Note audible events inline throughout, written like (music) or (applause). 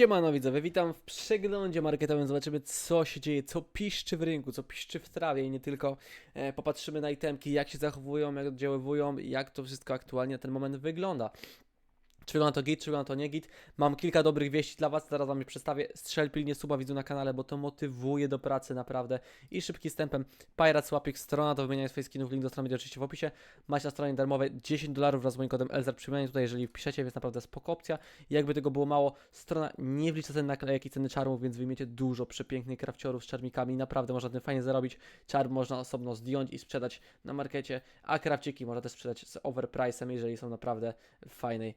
Siemano widzowie, witam w przeglądzie marketowym. Zobaczymy co się dzieje, co piszczy w rynku, co piszczy w trawie i nie tylko. E, popatrzymy na itemki, jak się zachowują, jak oddziaływują jak to wszystko aktualnie na ten moment wygląda. Czy wygląda to git, czy wygląda to nie git. Mam kilka dobrych wieści dla Was, zaraz Wam je przedstawię. Strzel pilnie suba widzu na kanale, bo to motywuje do pracy naprawdę. I szybki stępem Pirates Łapik, strona do wymieniania swoich skinów, link do strony będzie oczywiście w opisie. Macie na stronie darmowe 10 dolarów wraz z moim kodem LZR przyjmanie tutaj, jeżeli wpiszecie, więc naprawdę spoko opcja. Jakby tego było mało, strona nie wlicza cen naklejek i ceny czarmów, więc wymiecie dużo przepięknych krawciorów z czarmikami. Naprawdę można tym fajnie zarobić. Czarm można osobno zdjąć i sprzedać na markecie, a krawciki można też sprzedać z overprice'em, jeżeli są naprawdę w fajnej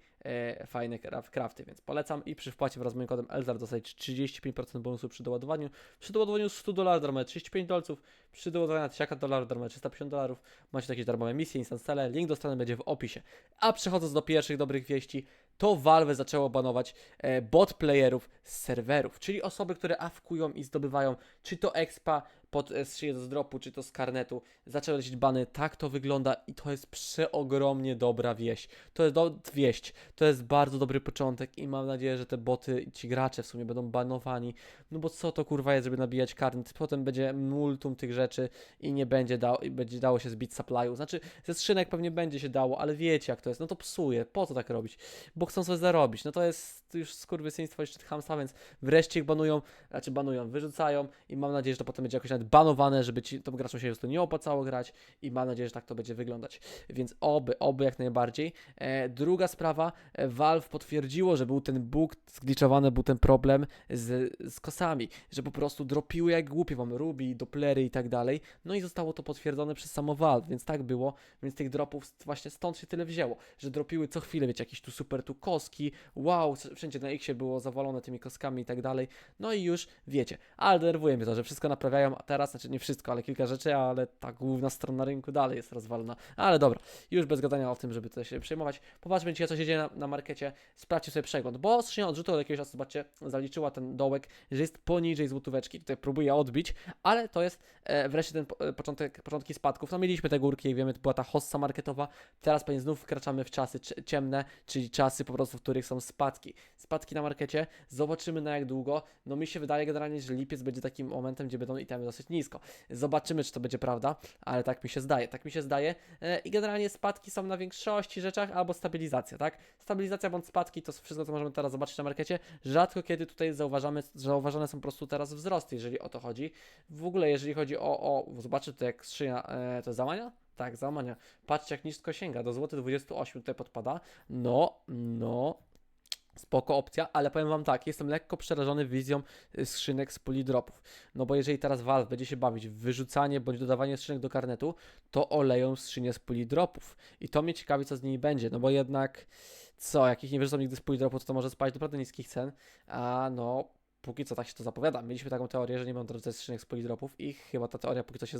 fajne kraf- crafty, więc polecam i przy wpłacie wraz z moim kodem ELZAR dostajecie 35% bonusu przy doładowaniu. Przy doładowaniu 100 dolarów darmowe 35 dolców, przy doładowaniu 1000 dolarów darmowe 350 dolarów. Macie jakieś darmowe misje, instant cele, link do strony będzie w opisie. A przechodząc do pierwszych dobrych wieści, to Valve zaczęło banować e, bot playerów z serwerów, czyli osoby, które awkują i zdobywają czy to expa pod e, szyję z dropu, czy to z karnetu. Zaczęły lecieć bany, tak to wygląda i to jest przeogromnie dobra wieść. To jest do, wieść, to jest bardzo dobry początek i mam nadzieję, że te boty, ci gracze w sumie będą banowani, no bo co to kurwa jest, żeby nabijać karnet, potem będzie multum tych rzeczy i nie będzie, i będzie dało się zbić supply'u, znaczy ze skrzynek pewnie będzie się dało, ale wiecie jak to jest, no to psuje, po co tak robić, bo chcą sobie zarobić, no to jest już skurwysyństwo szczyt hamstwa, więc wreszcie ich banują, znaczy banują, wyrzucają i mam nadzieję, że to potem będzie jakoś nawet banowane, żeby ci, tym graczom się prostu nie opłacało grać i mam nadzieję, że tak to będzie wyglądać, więc oby, oby jak najbardziej. E, druga sprawa, e, Valve potwierdziło, że był ten bug, zgliczowany był ten problem z, z kosami, że po prostu dropiły jak głupie wam Ruby, Dopplery i tak dalej, no i zostało to potwierdzone przez samo Valve, więc tak było, więc tych dropów właśnie stąd się tyle wzięło, że dropiły co chwilę, wiecie, jakieś tu super tu koski, wow, wszędzie na Xie było zawalone tymi koskami i tak dalej, no i już wiecie, ale denerwuje mnie to, że wszystko naprawiają, a teraz, znaczy nie wszystko, ale kilka rzeczy, ale ta główna strona rynku dalej jest rozwalona, ale dobra, już bez gadania o tym, żeby to się przejmować, popatrzmy dzisiaj, co się dzieje na, na markecie, sprawdźcie sobie przegląd, bo skrzynia odrzutu od jakiegoś czasu, zobaczcie, zaliczyła ten dołek, że jest poniżej złotóweczki, tutaj próbuję odbić, ale to jest e, wreszcie ten po, e, początek, początki spadków, no mieliśmy te górki, jak wiemy, to była ta hossa marketowa, teraz pewnie znów wkraczamy w czasy cie- ciemne, czyli czasy po prostu, w których są spadki, spadki na markecie, zobaczymy na jak długo, no mi się wydaje generalnie, że lipiec będzie takim momentem, gdzie będą itemy dosyć nisko, zobaczymy, czy to będzie prawda, ale tak mi się zdaje, tak mi się zdaje e, i generalnie spadki są na większości rzeczach albo stabilizacja, tak? Stabilizacja bądź spadki to wszystko, co możemy teraz zobaczyć na markecie. Rzadko kiedy tutaj zauważamy, zauważane są po prostu teraz wzrosty, jeżeli o to chodzi. W ogóle, jeżeli chodzi o, o zobaczcie jak skrzynia, e, to jest załamania? Tak, załamania. Patrzcie jak nisko sięga, do złoty 28 tutaj podpada. No, no, Spoko opcja, ale powiem wam tak, jestem lekko przerażony wizją y, skrzynek z polidropów. No bo jeżeli teraz Valve będzie się bawić w wyrzucanie bądź dodawanie skrzynek do karnetu, to oleją skrzynie z polidropów. I to mnie ciekawi, co z nimi będzie, no bo jednak co, jak ich nie wyrzucą nigdy z polidropu, to to może spaść do naprawdę niskich cen, a no póki co tak się to zapowiada. Mieliśmy taką teorię, że nie będą skrzynek z polidropów i chyba ta teoria póki co się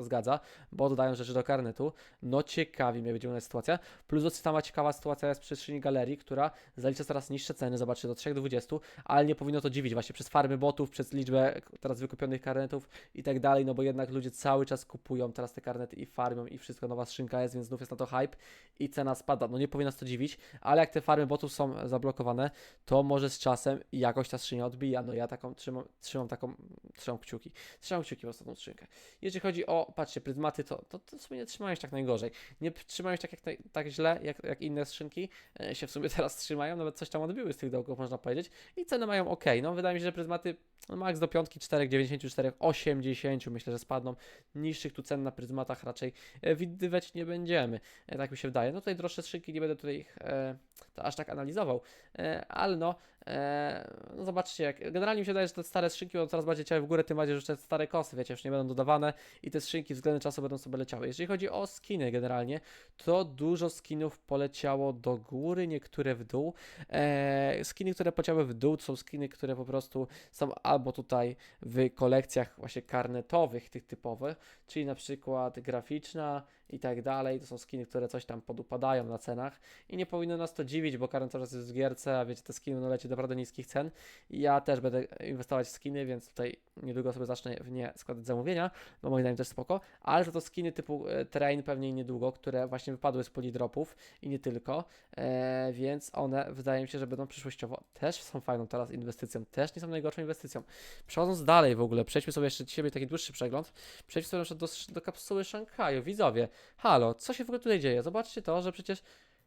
zgadza, bo dodają rzeczy do karnetu. No ciekawi mnie będzie wyglądać sytuacja. Plus dosyć sama ciekawa sytuacja jest przy skrzyni galerii, która zalicza coraz niższe ceny, zobaczcie, do 3 do 20, ale nie powinno to dziwić właśnie przez farmy botów, przez liczbę teraz wykupionych karnetów i tak dalej, no bo jednak ludzie cały czas kupują teraz te karnety i farmią i wszystko, nowa skrzynka jest, więc znów jest na to hype i cena spada. No nie powinno nas to dziwić, ale jak te farmy botów są zablokowane, to może z czasem jakoś ta skrzynia odbija. No ja taką trzymam, trzymam taką, trzymam kciuki, trzymam kciuki w ostatnią skrzynkę. Jeżeli chodzi o, patrzcie, pryzmaty, to, to, to w sumie nie trzymają się tak najgorzej. Nie się tak, jak, tak źle, jak, jak inne skrzynki e, się w sumie (laughs) teraz trzymają, nawet coś tam odbiły z tych dołków, można powiedzieć. I ceny mają ok. No wydaje mi się, że pryzmaty no, max do piątki 4,94, 80 myślę, że spadną. Niższych tu cen na pryzmatach raczej e, widywać nie będziemy. E, tak mi się wydaje. No tutaj droższe skrzynki, nie będę tutaj ich e, aż tak analizował, e, ale no, e, no zobaczcie, jak, generalnie mi się wydaje, że te stare skrzynki będą coraz bardziej leciały w górę, tym bardziej, że te stare kosy, wiecie, już nie będą dodawane i te skrzynki względem czasu będą sobie leciały. Jeżeli chodzi o skiny generalnie, to dużo skinów poleciało do góry, niektóre w dół. E, skiny, które poleciały w dół, to są skiny, które po prostu są albo tutaj w kolekcjach właśnie karnetowych, tych typowych, czyli na przykład graficzna, i tak dalej. To są skiny, które coś tam podupadają na cenach i nie powinno nas to dziwić, bo Karen coraz jest w gierce, a wiecie, te skiny no leci naprawdę niskich cen. I ja też będę inwestować w skiny, więc tutaj niedługo sobie zacznę w nie składać zamówienia, bo moim zdaniem też spoko, ale za to skiny typu e, Train pewnie niedługo, które właśnie wypadły z polidropów i nie tylko, e, więc one wydaje mi się, że będą przyszłościowo też są fajną teraz inwestycją, też nie są najgorszą inwestycją. Przechodząc dalej w ogóle, przejdźmy sobie jeszcze dzisiaj taki dłuższy przegląd, przejdźmy sobie na przykład do, do kapsuły Szanghaju, widzowie, halo, co się w ogóle tutaj dzieje? Zobaczcie to, że przecież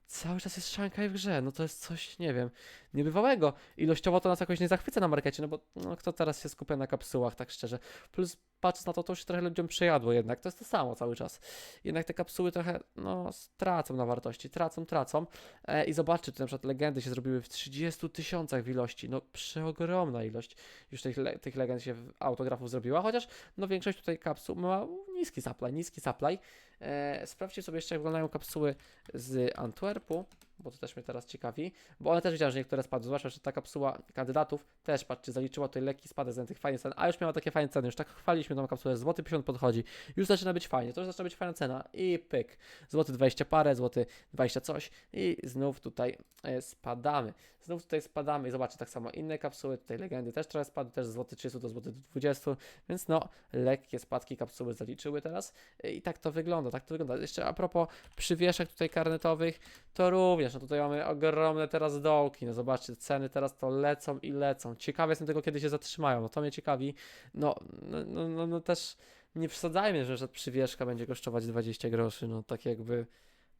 cały czas jest Szanghaj w grze, no to jest coś, nie wiem, niebywałego. Ilościowo to nas jakoś nie zachwyca na markecie, no bo no, kto teraz się skupia na kapsułach, tak szczerze. Plus patrząc na to, to już trochę ludziom przejadło jednak, to jest to samo cały czas. Jednak te kapsuły trochę, no, tracą na wartości, tracą, tracą. E, I zobaczcie, tu na przykład legendy się zrobiły w 30 tysiącach w ilości, no przeogromna ilość już tych, le tych legend się autografów zrobiła, chociaż no większość tutaj kapsuł ma niski supply, niski supply. E, sprawdźcie sobie jeszcze, jak wyglądają kapsuły z Antwerpu, bo to też mnie teraz ciekawi, bo one też widziałem, że niektóre spadły, zwłaszcza, że ta kapsuła kandydatów też, patrzcie, zaliczyła tutaj lekki spadek z tych fajnych cen, a już miała takie fajne ceny, już tak chwaliśmy tą kapsułę, złoty 50 podchodzi, już zaczyna być fajnie, to już zaczyna być fajna cena i pyk, złoty 20 parę, złoty 20 coś i znów tutaj e, spadamy, znów tutaj spadamy i zobaczcie, tak samo inne kapsuły, tutaj legendy też trochę spadły, też złoty 30 do złoty 20, więc no, lekkie spadki kapsuły zaliczyły teraz i tak to wygląda, tak to wygląda. Jeszcze a propos przywieszek tutaj karnetowych, to również, no tutaj mamy ogromne teraz dołki, no zobaczcie, ceny teraz to lecą i lecą. Ciekawe jestem tego, kiedy się zatrzymają, no to mnie ciekawi. No, no, no, no, no też nie przesadzajmy, że, że przywieszka będzie kosztować 20 groszy, no tak jakby,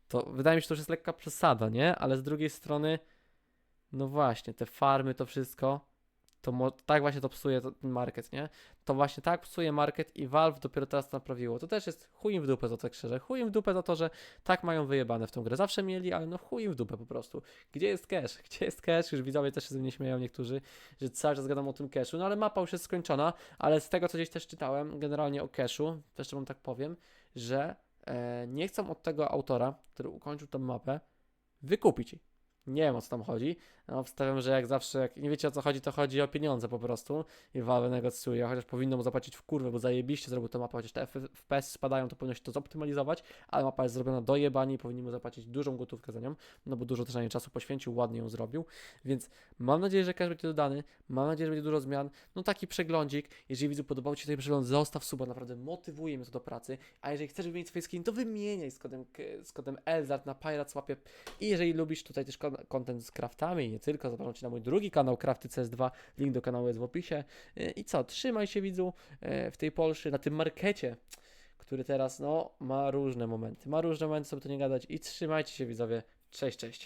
to wydaje mi się, że to już jest lekka przesada, nie? Ale z drugiej strony, no właśnie, te farmy, to wszystko, to mo- tak właśnie to psuje to, market, nie? To właśnie tak psuje market i Valve dopiero teraz to naprawiło. To też jest chuj im w dupę, to tak szczerze. Chuj im w dupę za to, że tak mają wyjebane w tą grę. Zawsze mieli, ale no chuj im w dupę po prostu. Gdzie jest cash? Gdzie jest cash? Już widzowie też się ze mnie śmieją niektórzy, że cały czas gadam o tym cashu. No ale mapa już jest skończona, ale z tego co gdzieś też czytałem, generalnie o cashu, też wam tak powiem, że e, nie chcą od tego autora, który ukończył tę mapę, wykupić. Nie wiem o co tam chodzi. No, wstawiam, że jak zawsze, jak nie wiecie o co chodzi, to chodzi o pieniądze po prostu. I Valve negocjuje, chociaż powinno mu zapłacić w kurwę, bo zajebiście zrobił tę mapę, chociaż te FPS spadają, to powinno się to zoptymalizować, ale mapa jest zrobiona do jebani i powinni mu zapłacić dużą gotówkę za nią, no bo dużo też na czasu poświęcił, ładnie ją zrobił, więc mam nadzieję, że cash będzie dodany, mam nadzieję, że będzie dużo zmian, no taki przeglądzik, jeżeli widzu podobał Ci się ten przegląd, zostaw suba, naprawdę motywuje mnie to do pracy, a jeżeli chcesz wymienić swoje skin, to wymieniaj z kodem, z kodem Elzart na Pirates łapie i jeżeli lubisz tutaj też kon- content z craftami nie tylko, zapraszam Cię na mój drugi kanał Crafty CS2, link do kanału jest w opisie. Yy, i co, trzymaj się widzu yy, w tej Polsce, na tym markecie, który teraz no ma różne momenty, ma różne momenty, sobie to nie gadać. I trzymajcie się widzowie, cześć, cześć.